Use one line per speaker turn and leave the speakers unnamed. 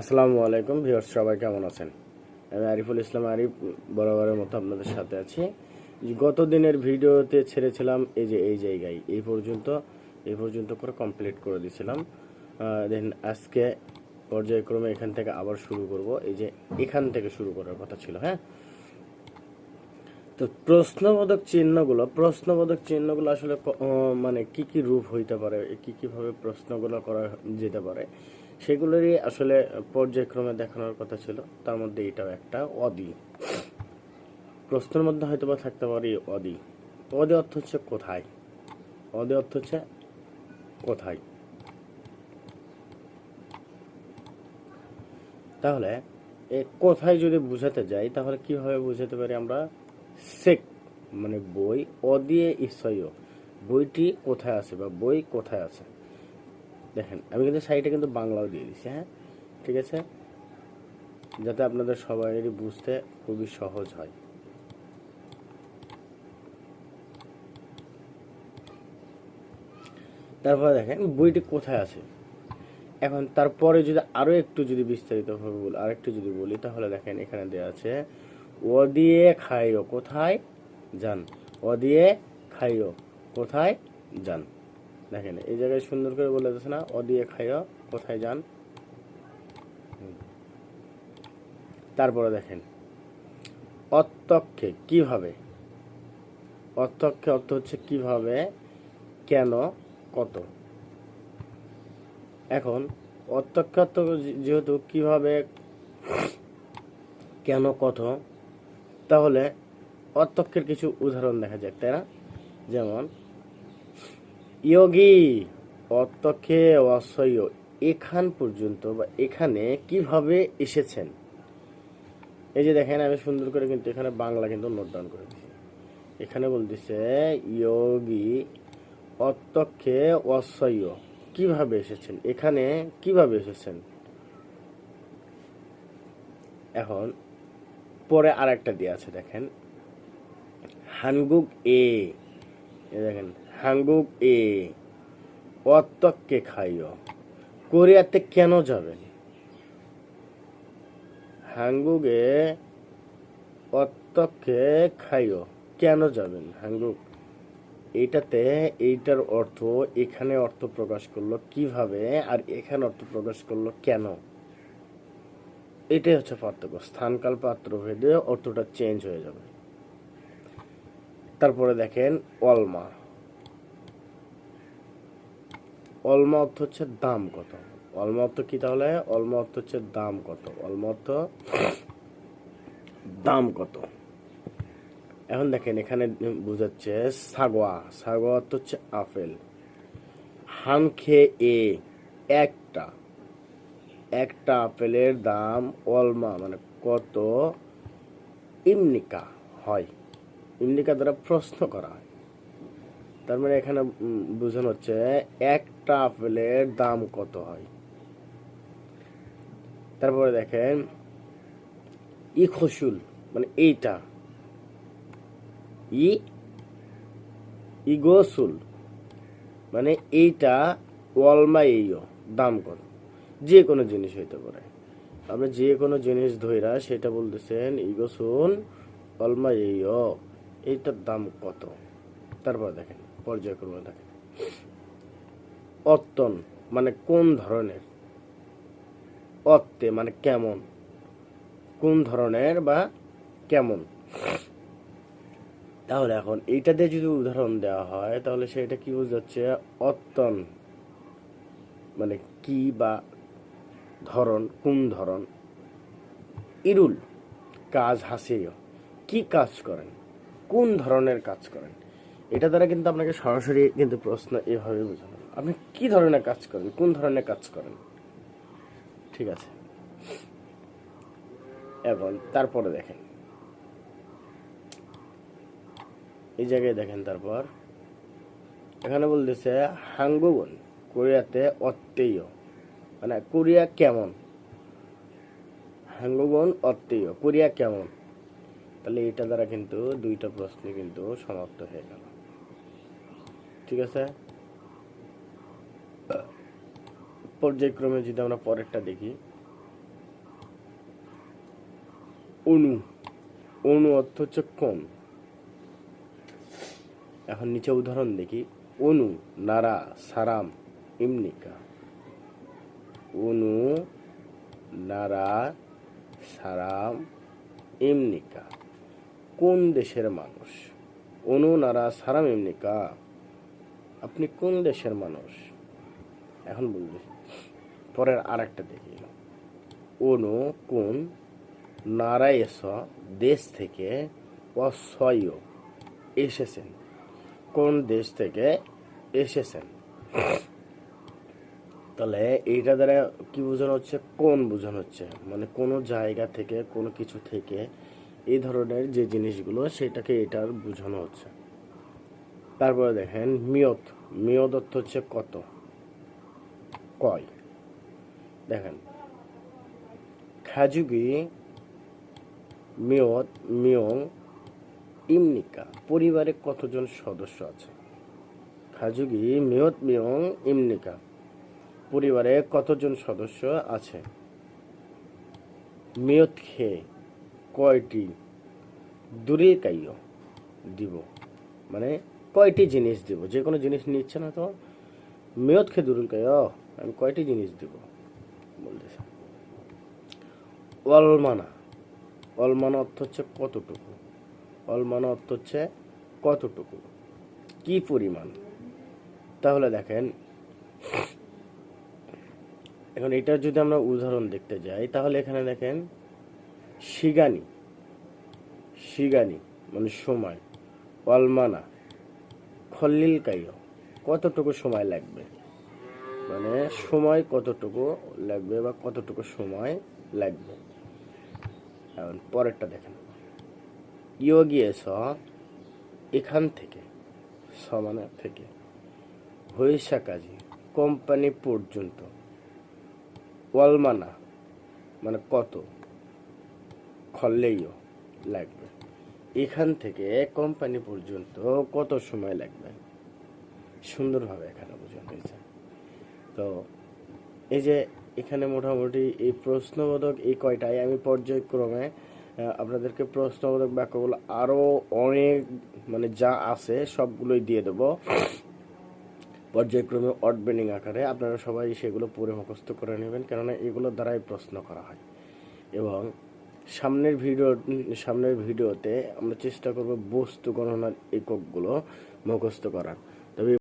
আসসালামু আলাইকুম ভিউয়ার্স, সবাই কেমন আছেন? আমি আরিফুল ইসলাম আরিফ, বরাবরের মতো আপনাদের সাথে আছি। গত দিনের ভিডিওতে ছেড়েছিলাম, এই যে, এই জায়গায়, এই পর্যন্ত এই পর্যন্ত করে কমপ্লিট করে দিয়েছিলাম। দেন আজকে পর্যায়ক্রমে এখান থেকে আবার শুরু করব। এই যে, এখান থেকে শুরু করার কথা ছিল হ্যাঁ? তো প্রশ্নবোধক চিহ্নগুলো প্রশ্নবোধক চিহ্নগুলো আসলে মানে কি কি রূপ হইতে পারে, কি কীভাবে প্রশ্নগুলো করা যেতে পারে সেগুলোরই আসলে পর্যায়ক্রমে দেখানোর কথা ছিল। তার মধ্যে এটাও একটা, অদি। প্রশ্নের মধ্যে হয়তো বা থাকতে পারে অদি। অদি অর্থ হচ্ছে কোথায়? অদি অর্থ হচ্ছে কোথায়? তাহলে এ কোথায় যদি বুঝাতে যাই, তাহলে কীভাবে বুঝাতে পারি আমরা? সেক মানে বই অ দিয়ে ইসয় বইটি কোথায় আছে বা বই কোথায় আছে? দেখেন, আমি কিন্তু সাইটে কিন্তু বাংলাও দিয়ে দিচ্ছি হ্যাঁ? ঠিক আছে? যাতে আপনাদের সবাইয়েরই বুঝতে খুবই সহজ হয়। তারপরে দেখেন, বইটি কোথায় আছে? এখন তারপরে যদি আরও একটু যদি বিস্তারিত ভাবে বলি, আরেকটু যদি বলি, তাহলে দেখেন এখানে দেওয়া আছে ও দিয়ে খাইও, কোথায় যান? ও দিয়ে খাইও, কোথায় যান? দেখেন, এই জায়গায় সুন্দর করে বলে দিচ্ছে না ও দিয়ে খাইও কোথায় যান? তারপরে দেখেন, অত্যক্ষে কীভাবে? অত্যক্ষে অর্থ হচ্ছে কীভাবে, কেন, কত? এখন অত্যক্ষাত্ম যেহেতু কীভাবে, কেন, কত? তাহলে অত্যক্ষের কিছু উদাহরণ দেখা যাক, তাই না? যেমন ইয়োগী অত্যক্ষে অসহ্য, এখান পর্যন্ত বা এখানে কীভাবে এসেছেন? এই যে দেখেন, আমি সুন্দর করে কিন্তু এখানে বাংলা কিন্তু নোট ডাউন করে দিচ্ছি এখানে বলতেছে, ইয়োগী অত্যক্ষে অসহ্য, কীভাবে এসেছেন? এখানে কীভাবে এসেছেন? এখন পরে আর একটা দিয়ে আছে, দেখেন। হানগুক এ দেখেন। হাঙ্গুক, এ অত্যক্ষে খাইও, কোরিয়াতে কেন যাবেন হাঙ্গুকে অত্যক্ষে খাইও, কেন যাবেন, হাঙ্গুক? এইটাতে এইটার অর্থ, এখানে অর্থ প্রকাশ করল কীভাবে আর এখানে অর্থ প্রকাশ করল কেন? এটাই হচ্ছে পার্থক্য, স্থানকাল পাত্র ভেদে অর্থটা চেঞ্জ হয়ে যাবে। তারপরে দেখেন অলমা অলমা অর্থ হচ্ছে দাম কত? অলমা অর্থ কি তাহলে? অলমা অর্থ হচ্ছে দাম কত? অলমা অর্থ দাম কত? এখন দেখেন, এখানে বুঝাচ্ছে সাগোয়া। সাগোয়া অর্থ হচ্ছে আপেল। হানখে এ একটা একটা আপেলের দাম অলমা মানে কত? ইমনিকা হয়। ইমনিকা দ্বারা প্রশ্ন করা হয়। তার মানে এখানে বোঝানো হচ্ছে একটা আপেলের দাম কত হয়? তারপরে দেখেন ই খসুল মানে এইটা। ই ইগোসুল মানে এইটা ওয়ালমা এইও দাম কত? যে কোনো জিনিস হইতে পারে। আপনি যে কোনো জিনিস ধইরা সেটা বলতেছেন ইগোসুন অলমা এইও এইটার দাম কত? তারপর দেখেন, পর্যায়ক্রমে দেখেন। অত্তন মানে কোন ধরনের? অত্তে মানে কেমন? কোন ধরনের বা কেমন? তাহলে এখন এইটা দিয়ে যদি উদাহরণ দেওয়া হয়, তাহলে সেটা কি বোঝাচ্ছে? অত্তন মানে কি বা ধরন, কোন ধরন? ইরুল, কাজ হাসিও। কি কাজ করেন? কোন ধরনের কাজ করেন? এটা দ্বারা কিন্তু আপনাকে সরাসরি কিন্তু প্রশ্ন এভাবে বোঝানো। আপনি কি ধরনের কাজ করেন? কোন ধরনের কাজ করেন? ঠিক আছে। এবং তারপরে দেখেন। এই জায়গায় দেখেন তারপর। এখানে বলতেছে, হাঙ্গুগন, কোরিয়াতে অত্তেয়। মানে কোরিয়া কেমন? হাঙ্গুগন অত্তেয়, কোরিয়া কেমন? তাহলে এটা দ্বারা কিন্তু দুইটা প্রশ্ন কিন্তু সমাপ্ত হয়ে গেল। ঠিক আছে? পর্যায়ক্রমে যদি আমরা পরেরটা দেখি, অনু অনু অর্থ হচ্ছে কোন এখন নিচে উদাহরণ দেখি, অনু, নারা, সারাম, ইমনিকা। অনু, নারা, সারাম, ইমনিকা। কোন দেশের মানুষ? অনু, নারা, সারাম, ইমনিকা। আপনি কোন দেশের মানুষ? এখন বলবি। পরের আর একটা দেখি। অনু কোন নারায়স দেশ থেকে অসয় এসেছেন। কোন দেশ থেকে এসেছেন? তাহলে এইটা দ্বারা কি বোঝানো হচ্ছে? কোন বোঝানো হচ্ছে? মানে কোনো জায়গা থেকে, কোনো কিছু থেকে এই ধরনের যে জিনিসগুলো, সেটাকে এটার বোঝানো হচ্ছে। তারপরে দেখেন, মিয়ত। মিয়ত অর্থ হচ্ছে কত? কয়? দেখেন। খাজুগি মিয়ত মিয়ং, ইমনিকা, পরিবারে কতজন সদস্য আছে? খাজুগি মিয়ত মেয়ং, ইমনিকা, পরিবারে কতজন সদস্য আছে? মিয়ত খে, কয়টি? দূরে কাইও দিব। মানে কয়টি জিনিস দিব? যে কোনো জিনিস নিচ্ছে না তো? মেয়ত খে দূরে কাইয় আমি কয়টি জিনিস দিব? বলতেছে। অলমানা। অলমানা অর্থ হচ্ছে কতটুকু? অলমানা অর্থ হচ্ছে কতটুকু? কি পরিমাণ? তাহলে দেখেন, এখন এটা যদি আমরা উদাহরণ দেখতে যাই, তাহলে এখানে দেখেন, শিগানি। শিগানি মানে সময়। অলমানা খল্লিল কাইয় কতটুকু সময় লাগবে? মানে সময় কতটুকু লাগবে বা কতটুকু সময় লাগবে? এখন পরেরটা দেখেন। ইয়োগিয়ে স এখান থেকে, সমানা থেকে হইসা কাজী কোম্পানি পর্যন্ত, ওয়ালমানা মানে কত খললেইও লাগবে। এখান থেকে কোম্পানি পর্যন্ত কত সময় লাগবে? সুন্দরভাবে এখানে বোঝানো হয়েছে। তো এই যে এখানে মোটামুটি এই প্রশ্নবোধক এই কয়টাই, আমি পর্যায়ক্রমে আপনাদেরকে প্রশ্নবোধক বাক্যগুলো আরও অনেক মানে যা আছে সবগুলোই দিয়ে দেবো। পর্যায়ক্রমে অড বেন্ডিং আকারে আপনারা সবাই সেগুলো পড়ে মুখস্থ করে নেবেন, কেননা এগুলোর দ্বারাই প্রশ্ন করা হয়। এবং সামনের ভিডিও, সামনের ভিডিওতে আমরা চেষ্টা করব বস্তু গণনার এককগুলো মুখস্থ করার। তবে